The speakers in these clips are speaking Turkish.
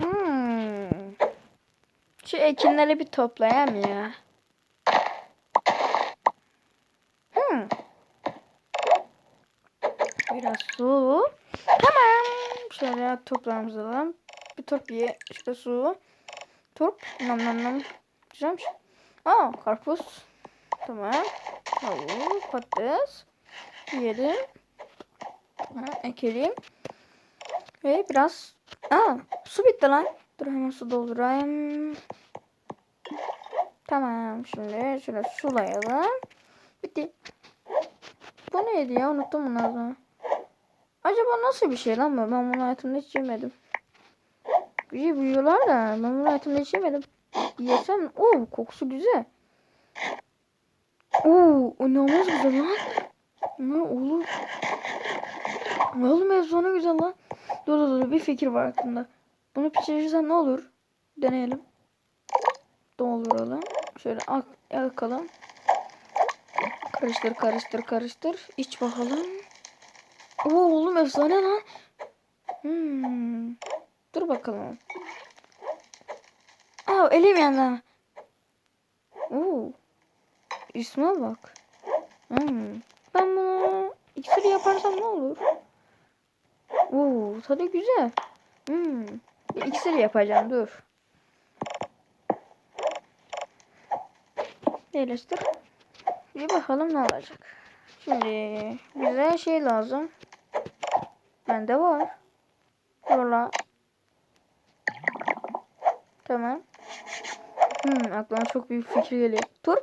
Hmm. Şu ekinleri bir toplayayım ya. Hmm. Biraz su. Tamam. Şöyle toprağımızı alalım. Bir top ye. İşte su. Top. Nam nam nam. Güzelmiş. Aa karpuz. Tamam. Havuz, patates. Yiyelim. Ha, ekelim. Ve biraz... Aa su bitti lan. Dur hemen su doldurayım. Tamam şimdi şöyle sulayalım. Bitti. Bu neydi ya unuttum bunu az. Acaba nasıl bir şey lan bu? Ben bunu hayatımda hiç yemedim. İyi büyüyorlar da ben bunu hayatımda hiç yemedim. Yesem oo kokusu güzel. Oo inanılmaz güzel lan. Ne oğlum? Oğlum efsane güzel lan. Dur dur dur bir fikir var aklımda. Bunu pişirirsen ne olur? Deneyelim. Dolduralım. Şöyle ak yakalım. Karıştır karıştır karıştır. İç bakalım. Oo oğlum efsane lan. Hmm. Dur bakalım. Aa elim yandı. Oo. İsme bak. Hmm. Ben bunu iksir yaparsam ne olur? Oo tadı güzel. Hmm. Bir iksir yapacağım dur. Yerleştir. Bir bakalım ne olacak. Şimdi bize şey lazım. Bende var. Yola. Tamam. Hmm, aklıma çok büyük fikir geliyor. Tur.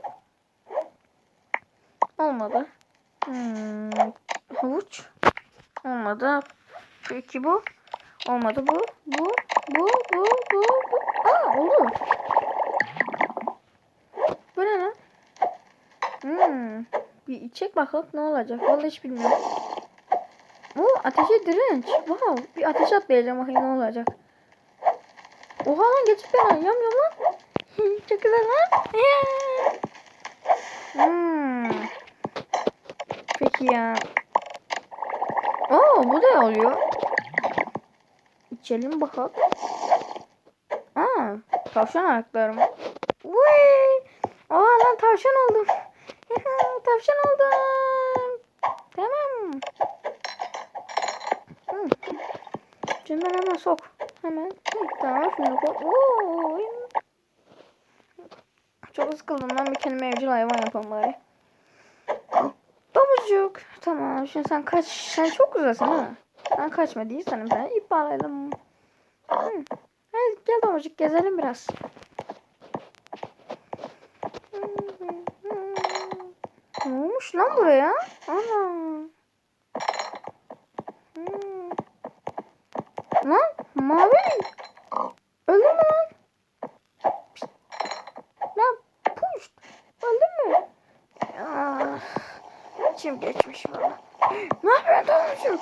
Olmadı. Hmm, havuç. Olmadı. Peki bu. Olmadı bu. Bu. Bu. Bu. Bu. bu. Aa oldu. Bu ne lan? Hmm. Bir içecek bakalım ne olacak. Vallahi hiç bilmiyorum. Bu ateşe direnç. Wow. Bir ateş atlayacağım bakayım ne olacak. Oha lan geçip ben yam yam lan. Çok güzel lan. Hmm. Peki ya. Oo bu da oluyor. İçelim bakalım. Aa, tavşan ayaklarım. Vay! Aa lan tavşan oldum. tavşan oldum. Tamam. Hı. Şimdi hemen sok. Hemen. Hı, tamam şimdi koy. Oo. Çok sıkıldım ben bir kendime evcil hayvan yapalım bari. Domuzcuk. Tamam şimdi sen kaç. Sen çok güzelsin ha. Ben kaçma değil sanırım sen ip bağlayalım. Hı. Hadi gel domuzcuk gezelim biraz. Ne olmuş lan buraya? Ana. Hmm. Lan mavi. Öldün mü lan? Pişt. Lan puş. Öldün mü? Ah, İçim geçmiş valla. Ne yapıyorsun domuzcuk?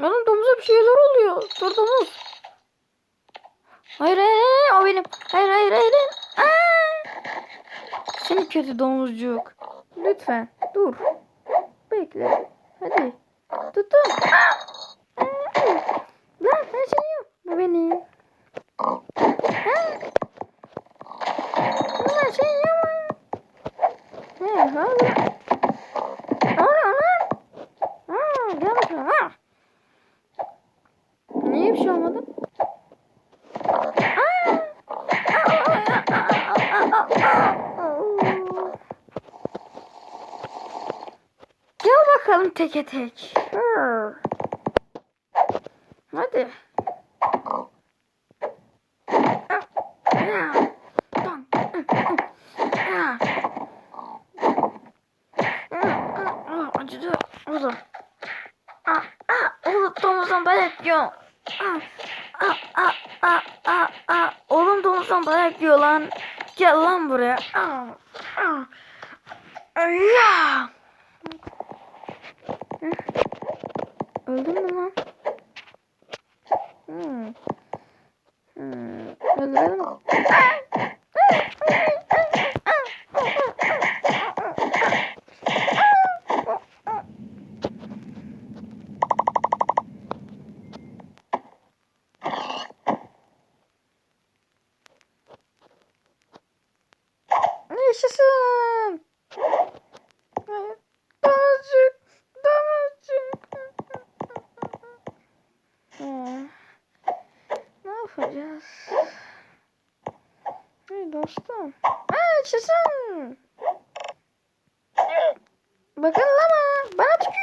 Oğlum domuza bir şeyler oluyor. Dur domuz. Hayır hayır hayır o benim. Hayır hayır hayır. hayır. Aa! Seni kötü domuzcuk. Lütfen dur. Bekle. Hadi. Tuttum. Aa! Lan ben seni yiyorum. Bu benim. Ha? Lan seni yiyorum. Ne? Hadi. Ana lan. Aa, gel bakalım. Ha. Niye bir şey olmadı? Gel bakalım teke tek. Hadi. Acıdı. Oğlum. Ah, ah, oğlum domuzdan dayak yiyor. Ah, ah, ah, ah, ah. Oğlum domuzdan dayak yiyor lan. Gel lan buraya. Ah, ah. Ay, ya. Öldün mü lan? Hmm. Hmm. Öldürelim mi? Ah, ah, ah, Hey dostum. Aa yaşasın. Bakın lama. Bana tükürdü.